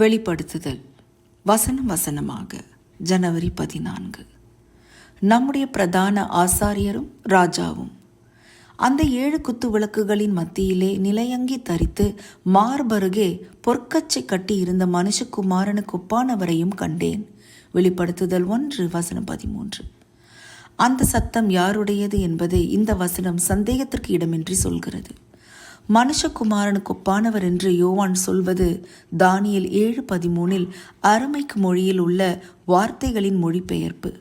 வெளிப்படுத்துதல். வசனம் வசனமாக ஜனவரி பதினான்கு. நம்முடைய பிரதான ஆசாரியரும் ராஜாவும். அந்த ஏழு குத்து விளக்குகளின் மத்தியிலே நிலையங்கி தரித்து மார்பருகே பொற்கச்சை கட்டி இருந்த மனுஷகுமாரனுக்கு ஒப்பானவரையும் கண்டேன். வெளிப்படுத்துதல் ஒன்று வசனம் பதிமூன்று. அந்த சத்தம் யாருடையது என்பதை இந்த வசனம் சந்தேகத்திற்கு இடமின்றி சொல்கிறது. மனுஷகுமாரனுக்கு ஒப்பானவர் என்று யோவான் சொல்வது தானியல் ஏழு பதிமூனில் அருமைக்கு மொழியில் உள்ள வார்த்தைகளின் மொழிபெயர்ப்பு.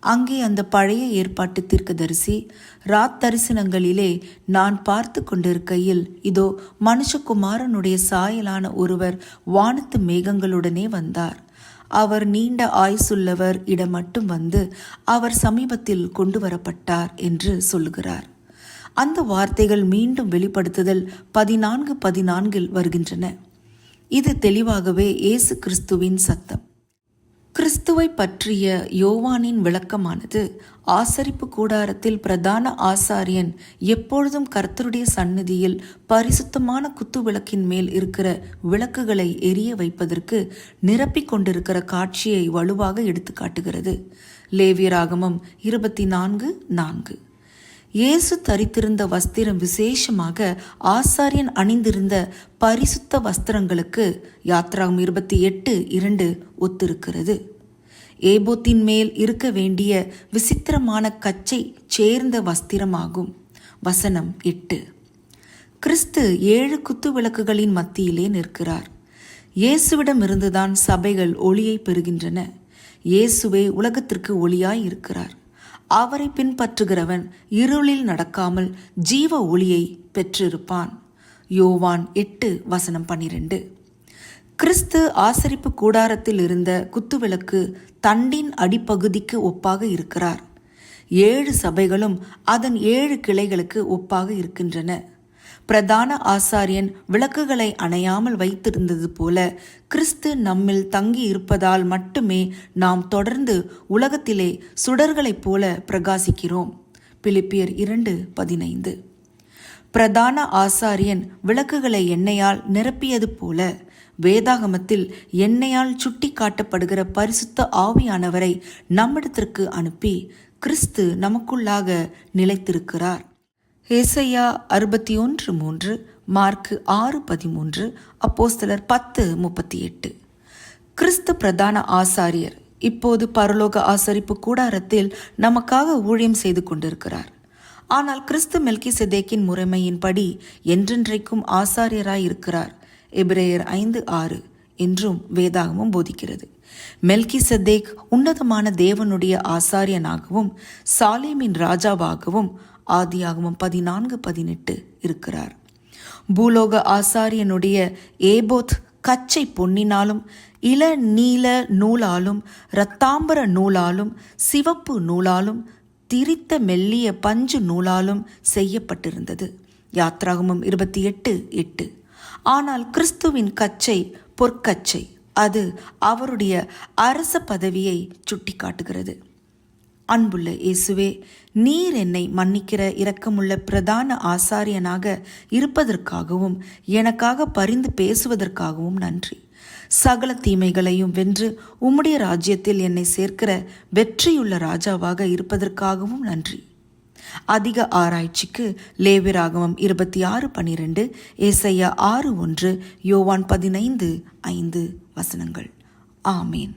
அங்கே அந்த பழைய ஏற்பாட்டு தீர்க்கதரிசி ராத் தரிசனங்களிலே நான் பார்த்து கொண்டிருக்கையில் இதோ மனுஷகுமாரனுடைய சாயலான ஒருவர் வானத்து மேகங்களுடனே வந்தார். அவர் நீண்ட ஆயுசுள்ளவர் இடம் மட்டும் வந்து அவர் சமீபத்தில் கொண்டு வரப்பட்டார் என்று சொல்லுகிறார். அந்த வார்த்தைகள் மீண்டும் வெளிப்படுத்துதல் பதினான்கு பதினான்கில் வருகின்றன. இது தெளிவாகவே இயேசு கிறிஸ்துவின் சத்தம். கிறிஸ்துவை பற்றிய யோவானின் விளக்கமானது ஆசரிப்பு கூடாரத்தில் பிரதான ஆசாரியன் எப்பொழுதும் கர்த்தருடைய சந்நிதியில் பரிசுத்தமான குத்து விளக்கின் மேல் இருக்கிற விளக்குகளை எரிய வைப்பதற்கு நிரப்பிக் கொண்டிருக்கிற காட்சியை வலுவாக எடுத்துக்காட்டுகிறது. லேவியராகமம் இருபத்தி நான்கு நான்கு. இயேசு தரித்திருந்த வஸ்திரம் விசேஷமாக ஆசாரியன் அணிந்திருந்த பரிசுத்த வஸ்திரங்களுக்கு யாத்ராம் இருபத்தி எட்டு இரண்டு ஒத்திருக்கிறது. ஏபோத்தின் மேல் இருக்க வேண்டிய விசித்திரமான கச்சை சேர்ந்த வஸ்திரமாகும். வசனம் எட்டு. கிறிஸ்து ஏழு குத்து விளக்குகளின் மத்தியிலே நிற்கிறார். இயேசுவிடமிருந்துதான் சபைகள் ஒளியை பெறுகின்றன. இயேசுவே உலகத்திற்கு ஒளியாய் இருக்கிறார். அவரை பின்பற்றுகிறவன் இருளில் நடக்காமல் ஜீவ ஒளியை பெற்றிருப்பான். யோவான் எட்டு வசனம் பன்னிரெண்டு. கிறிஸ்து ஆசரிப்பு கூடாரத்தில் இருந்த குத்துவிளக்கு தண்டின் அடிப்பகுதிக்கு ஒப்பாக இருக்கிறார். ஏழு சபைகளும் அதன் ஏழு கிளைகளுக்கு ஒப்பாக இருக்கின்றன. பிரதான ஆசாரியன் விளக்குகளை அணையாமல் வைத்திருந்தது போல கிறிஸ்து நம்மில் தங்கி இருப்பதால் மட்டுமே நாம் தொடர்ந்து உலகத்திலே சுடர்களைப் போல பிரகாசிக்கிறோம். பிலிப்பியர் இரண்டு பதினைந்து. பிரதான ஆசாரியன் விளக்குகளை எண்ணெயால் நிரப்பியது போல வேதாகமத்தில் எண்ணெயால் சுட்டி காட்டப்படுகிற பரிசுத்த ஆவியானவரை நம்மிடத்திற்கு அனுப்பி கிறிஸ்து நமக்குள்ளாக நிலைத்திருக்கிறார். ஏசையா அறுபத்தி ஒன்று மூன்று மார்க்கு ஆறு பதிமூன்று அப்போஸ்தலர் பத்து முப்பத்தி எட்டு கிறிஸ்து பிரதான ஆசாரியர் இப்போது பரலோக ஆசரிப்பு கூடாரத்தில் நமக்காக ஊழியம் செய்து கொண்டிருக்கிறார். ஆனால் கிறிஸ்து மெல்கி செதேக்கின் முறைமையின்படி என்றென்றைக்கும் ஆசாரியராய் இருக்கிறார். எபிரேயர் ஐந்து ஆறு என்றும் வேதாகமும் போதிக்கிறது. மெல்கி சத்தேக் உன்னதமான தேவனுடைய ஆசாரியனாகவும் சாலேமின் ராஜாவாகவும் ஆதியாகமம் பதினான்கு பதினெட்டு இருக்கிறார். பூலோக ஆசாரியனுடைய ஏபோத் கச்சை பொன்னினாலும் இள நீல நூலாலும் இரத்தாம்பர நூலாலும் சிவப்பு நூலாலும் திரித்த மெல்லிய பஞ்சு நூலாலும் செய்யப்பட்டிருந்தது. யாத்ராகமம் இருபத்தி எட்டு எட்டு. ஆனால் கிறிஸ்துவின் கச்சை பொற்கச்சை அது அவருடைய அரச பதவியை சுட்டிக்காட்டுகிறது. அன்புள்ள இயேசுவே நீர் என்னை மன்னிக்கிற இரக்கமுள்ள பிரதான ஆசாரியனாக இருப்பதற்காகவும் எனக்காக பரிந்து பேசுவதற்காகவும் நன்றி. சகல தீமைகளையும் வென்று உம்முடைய ராஜ்யத்தில் என்னை சேர்க்கிற வெற்றியுள்ள ராஜாவாக இருப்பதற்காகவும் நன்றி. அதிக ஆராய்ச்சிக்கு லேவிராகமம் இருபத்தி ஆறு பனிரெண்டு ஏசையா ஆறு ஒன்று யோவான் பதினைந்து ஐந்து வசனங்கள். ஆமேன்.